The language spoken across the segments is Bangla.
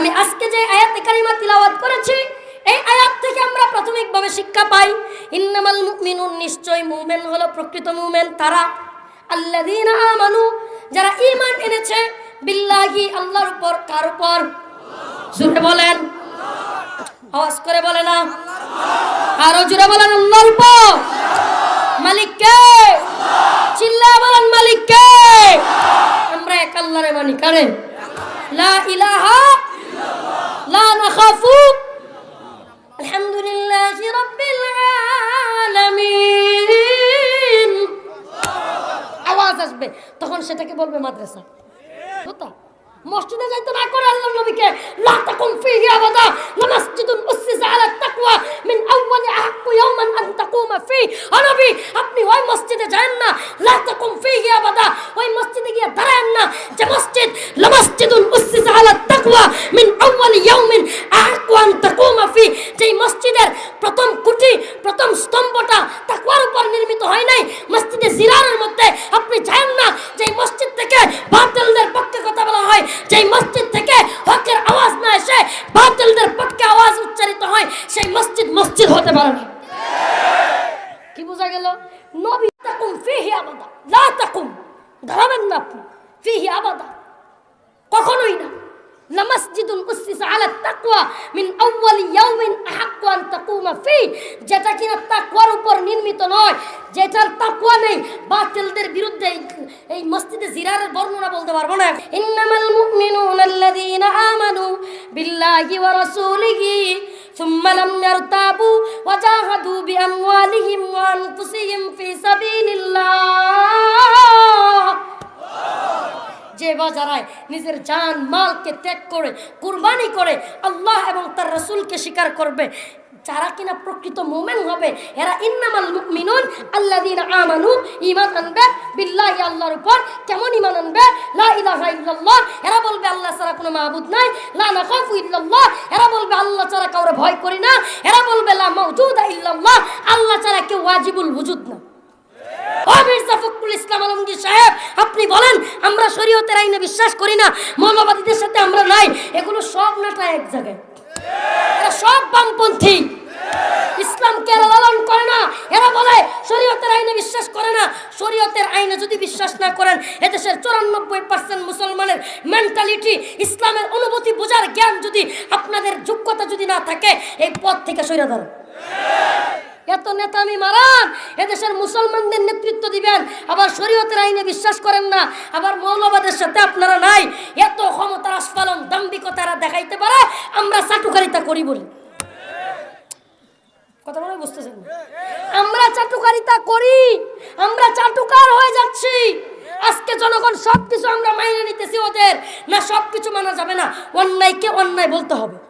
আমি আজকে যে আয়াত কারিমা তিলাওয়াত করেছি, এই আয়াত থেকে আমরা প্রাথমিকভাবে শিক্ষা পাই, ইন্নামাল মুমিনুন নিশ্চয় মুমেন হলো প্রকৃত মুমেন, তারা আল্লাযীনা আমানু, যারা ঈমান এনেছে, বিল্লাহি আল্লাহর উপর, কার উপর? জোরে বলেন। আওয়াজ করে বলে না। আরও জোরে বলেন, আল্লাহর উপর। মালিক কে চিল্লা বলেন মালিক কে আমরা এক আল্লাহরে মানি কারে লা ইলাহা লা নাখাফু আলহামদুলিল্লাহি রাব্বিল আলামিন আওয়াজ আসবে। তখন সেটাকে বলবে মাদ্রাসা। কথা মসজিদে যাইতে না করে আল্লাহর নবীকে, লা তাকুম ফিহি আবাদা, লা মাসজিদুন উসসিসা আলা তাকওয়া, মিন আউয়ালি আহাক্কু ইয়াওমান আন তাকুমা ফি ও নবী, আপনি ওই মসজিদে যান না। লা তাকুম ফিহি আবাদা, ওই মসজিদে গিয়ে দাঁড়ান না। যে মসজিদ, লা মাসজিদুন উসসিসা আলা তাকওয়া মিন আউয়ালি ইয়াওমিন আহাক্কু আন তাকুমা ফি, যেই মসজিদের প্রথম কুটি প্রথম স্তম্ভটা তাকওয়ার উপর নির্মিত হয় নাই, মসজিদে জিরারের মধ্যে আপনি যান না, যেই মসজিদ থেকে বাতিলদের পক্ষে কথা বলা হয়, যেই মসজিদ থেকে হকের আওয়াজ না এসে বাতিলদের পক্ষে আওয়াজ উচ্চারিত হয়, সেই মসজিদ মসজিদ হতে পারে না। কি বোঝা গেল? নবী তাকুম ফিহি আবাদা, লা তাকুম দাঁড়াবেন না আপনি, ফিহি আবাদা, কখনোই না। লামাসজিদুল উসসিসা আলা তাকওয়া মিন আউয়ালি ইয়াউমিন আহাক্কু আন তাকুমা ফি যেটা কিনা তাকওয়ার উপর নির্মিত নয় যেটার তাকওয়া নেই বাতিলদের বিরুদ্ধে এই- এই মসজিদে জিরারের বর্ণনা বলতে পারবো না ইন্নামাল মুমিনুনা আল্লাযীনা আমানু বিল্লাহি ওয়া রাসূলিহি ثم لم يرتابوا وجاهدوا بأموالهم وأنفسهم في سبيل الله যে বাজারায় নিজের জান, মালকে ত্যাগ করে, কুরবানি করে আল্লাহ এবং তার রসুলকে স্বীকার করবে, যারা কিনা প্রকৃত মোমেন হবে, এরা ইন্নামাল মুমিনুন আল্লাযীনা আমানু ইমান আনবে, বিল্লাহ আল্লাহর উপর কেমন ইমান আনবে? লা ইলাহা ইল্লাল্লাহ, এরা বলবে আল্লাহ ছাড়া কোনো মাবুদ নাই, লা নাখাফু ইল্লাল্লাহ, এরা বলবে আল্লাহ ছাড়া কাউরে ভয় করি না, এরা বলবে লা মাওজুদা ইল্লাল্লাহ, আল্লাহ ছাড়া কেউ ওয়াজিবুল ওজুদ না। মির্জা ফখরুল ইসলাম আলমগীর সাহেব, আপনি বলেন, আমরা শরীয়তের আইনে বিশ্বাস করি না মৌলবাদীদের সাথে আমরা নাই, এগুলো সব নাটা এক জায়গায়। সব বামপন্থী। ইসলামকে না? এরা বলে, শরীয়তের আইনে বিশ্বাস করে না। শরীয়তের আইনে যদি বিশ্বাস না করেন, এদেশের চুরানব্বই পার্সেন্ট মুসলমানের মেন্টালিটি ইসলামের অনুভূতি বোঝার জ্ঞান যদি আপনাদের যোগ্যতা যদি না থাকে, এই পথ থেকে সরে দাঁড়ান। এত নেতামি মারান। এদেশের মুসলমানদের নেতৃত্ব দিবেন। আবার শরীয়তের আইনে বিশ্বাস করেন না। আবার মৌলবাদের সাথে আপনারা নাই। এত ক্ষমতার আস্ফালন দাম্বিকতারা দেখাইতে পারে। আমরা চাটুকারিতা করি বলি। কথা বলে বুঝতেছেন? আমরা চাটুকারিতা করি। আমরা চাটুকার হয়ে যাচ্ছি। আজকে জনগণ সবকিছু আমরা মাইনে নিতেছি ওদের। না সবকিছু মানা যাবে না। অন্যায়কে অন্যায় বলতে হবে।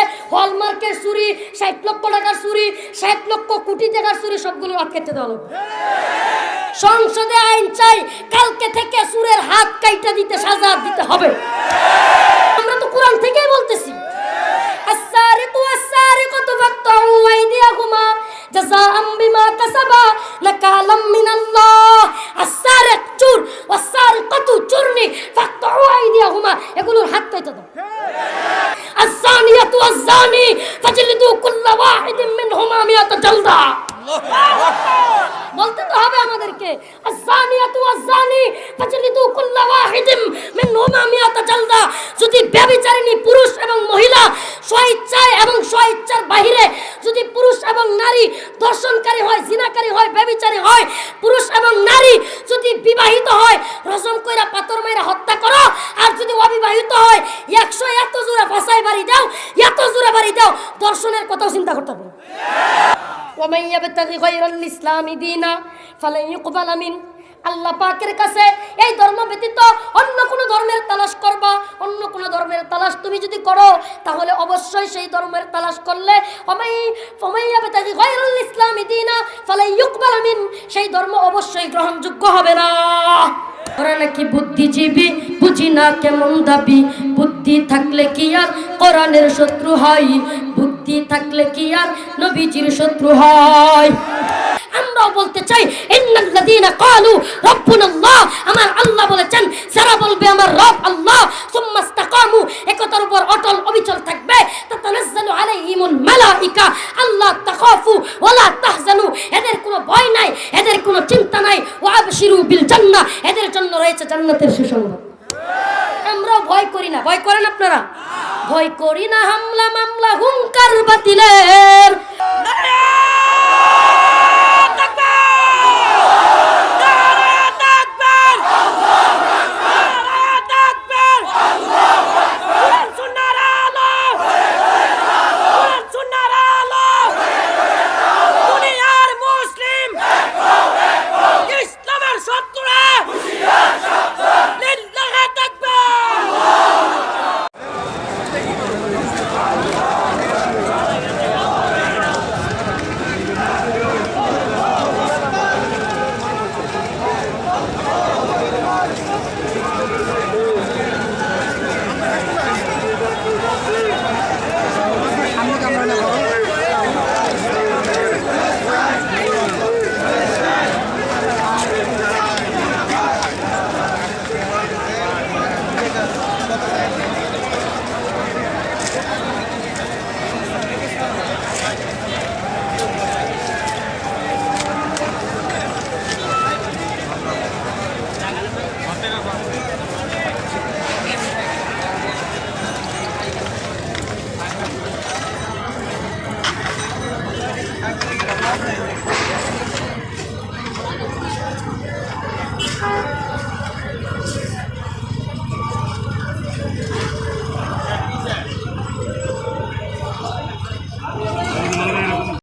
হলমার্কের চুরি 60 লক্ষ টাকার চুরি 60 লক্ষ কোটি টাকার চুরি সবগুলো আটকাতে দেওয়া লাগবে সংসদে আইন চাই কালকে থেকে সুরের হাত কাইটা দিতে সাজা দিতে হবে আমরা তো কোরআন থেকেই বলতেছি السارق والسارقة فاقطعوا أيديهما جزاء بما كسبا نكالا من الله السارق চোর والسارقة চুরনি যদি ব্যভিচারিণী পুরুষ এবং মহিলা স্বইচ্ছায় এবং স্বইচ্ছার বাহিরে যদি পুরুষ এবং নারী দর্শনকারী হয় জিনাকারী হয় ব্যভিচারী হয় পুরুষ এবং নারী যদি বিবাহিত হয় রজম কইরা পাথর মাইরা হত্যা করো আর যদি অবিবাহিত হয় একশো এত জোরে ফাঁসাই বাড়ি দাও এত জোরে বাড়ি দাও দর্শনের কথাও চিন্তা করতে হবে ومن يبتغي غير الإسلام دينا فلن يقبل منه আল্লাহ পাকের কাছে এই ধর্ম ব্যতীত অন্য কোনো ধর্মের তালাশ করবা, অন্য কোনো ধর্মের তালাশ তুমি যদি করো, তাহলে অবশ্যই সেই ধর্মের তালাশ করলে ইসলামি দিনা ফালাই ইউকবাল মিন সেই ধর্ম অবশ্যই গ্রহণযোগ্য হবে না। ওরা নাকি বুদ্ধিজীবী, বুঝি না কেমন দাবি? বুদ্ধি থাকলে কি আর কোরআনের শত্রু হয়? বুদ্ধি থাকলে কি আর নবীজির শত্রু হয়? আমরাও বলতে চাই, ইন্নাল্লাযীনা ক্বালু রাব্বুনাল্লাহ। আমার আল্লাহ বলেছেন, যারা বলবে আমার রব আল্লাহ, সুম্মা ইসতাকামু, একতার উপর অটল অবিচল থাকবে, তাতানাজ্জালু আলাইহিমুল মালাইকা। আল্লাহ, তাখাফু ওয়ালা তাহজানু। এদের কোনো ভয় নাই, এদের কোনো চিন্তা নাই। ওয়া আবশিরু বিল জান্নাহ এদের জন্য রয়েছে জান্নাতের সুসংবাদ। আমরাও ভয় করি না। ভয় করেন আপনারা? ভয় করি না হামলা মামলা হুঙ্কার বাতিলের।